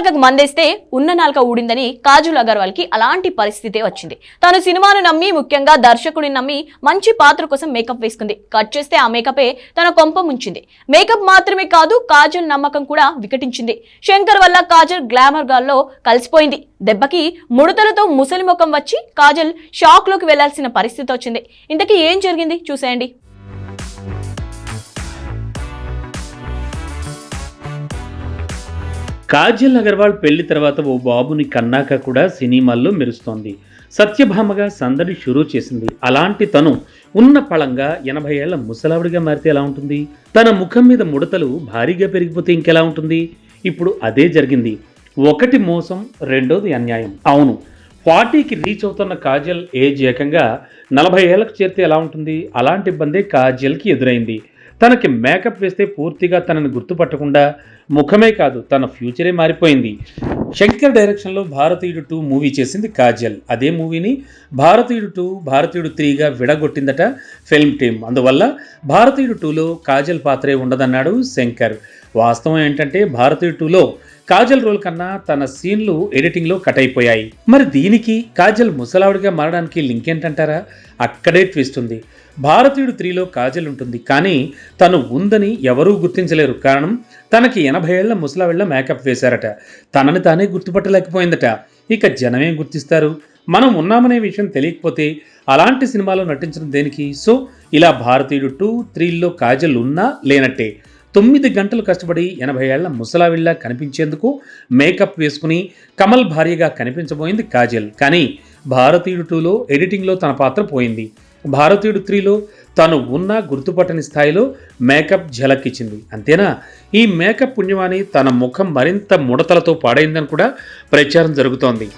నాలుకకు మందేస్తే ఉన్న నాలుక ఊడిందని కాజల్ అగర్వాల్కి అలాంటి పరిస్థితే వచ్చింది. తాను సినిమాను నమ్మి ముఖ్యంగా దర్శకుడిని నమ్మి మంచి పాత్ర కోసం మేకప్ వేసుకుంది. కట్ చేస్తే ఆ మేకపే తన కొంప ముంచింది. మేకప్ మాత్రమే కాదు కాజల్ నమ్మకం కూడా వికటించింది. శంకర్ వల్ల కాజల్ గ్లామర్ గాల్లో కలిసిపోయింది. దెబ్బకి ముడతలతో ముసలి ముఖం వచ్చి కాజల్ షాక్లోకి వెళ్ళాల్సిన పరిస్థితి వచ్చింది. ఇంతకీ ఏం జరిగింది? చూసేయండి. కాజల్ అగర్వాల్ పెళ్ళి తర్వాత ఓ బాబుని కన్నాక కూడా సినిమాల్లో మెరుస్తోంది. సత్యభామగా సందడి షురూ చేసింది. అలాంటి తను ఉన్న పళంగా ఎనభై ఏళ్ళ ముసలావిడిగా మారితే ఎలా ఉంటుంది? తన ముఖం మీద ముడతలు భారీగా పెరిగిపోతే ఇంకెలా ఉంటుంది? ఇప్పుడు అదే జరిగింది. ఒకటి మోసం రెండోది అన్యాయం. అవును ఫార్టీకి రీచ్ అవుతున్న కాజల్ ఏజ్ ఏకంగా నలభై ఏళ్ళకు చేరితే ఎలా ఉంటుంది? అలాంటి ఇబ్బందే కాజల్కి ఎదురైంది. తనకి మేకప్ వేస్తే పూర్తిగా తనని గుర్తుపట్టకుండా ముఖమే కాదు తన ఫ్యూచరే మారిపోయింది. శంకర్ డైరెక్షన్లో భారతీయుడు టూ మూవీ చేసింది కాజల్. అదే మూవీని భారతీయుడు టూ భారతీయుడు త్రీగా విడగొట్టిందట ఫిల్మ్ టీమ్. అందువల్ల భారతీయుడు టూలో కాజల్ పాత్రే ఉండదన్నాడు శంకర్. వాస్తవం ఏంటంటే భారతీయుడు టూలో కాజల్ రోల్ కన్నా తన సీన్లు ఎడిటింగ్లో కట్ అయిపోయాయి మరి దీనికి కాజల్ ముసలావిడిగా మారడానికి లింక్ ఏంటంటారా? అక్కడే ట్విస్ట్ ఉంది. భారతీయుడు త్రీలో కాజల్ ఉంటుంది కానీ తను ఉందని ఎవరూ గుర్తించలేరు. కారణం తనకి ఎనభై ఏళ్ళ ముసలావిళ్ళ మేకప్ వేశారట. తనని తానే గుర్తుపట్టలేకపోయిందట. ఇక జనమేం గుర్తిస్తారు? మనం ఉన్నామనే విషయం తెలియకపోతే అలాంటి సినిమాలో నటించడం దేనికి? సో ఇలా భారతీయుడు టూ త్రీల్లో కాజల్ ఉన్నా లేనట్టే. తొమ్మిది గంటలు కష్టపడి ఎనభై ఏళ్ళ ముసలావిళ్ళ కనిపించేందుకు మేకప్ వేసుకుని కమల్ భార్యగా కనిపించబోయింది కాజల్. కానీ భారతీయుడు టూలో ఎడిటింగ్లో తన పాత్ర పోయింది. భారతీయుడు త్రీలో తను ఉన్న గుర్తుపట్టని స్థాయిలో మేకప్ ఝలక్కిచ్చింది అంతేనా? ఈ మేకప్ పుణ్యమాని తన ముఖం మరింత ముడతలతో పాడైందని కూడా ప్రచారం జరుగుతోంది.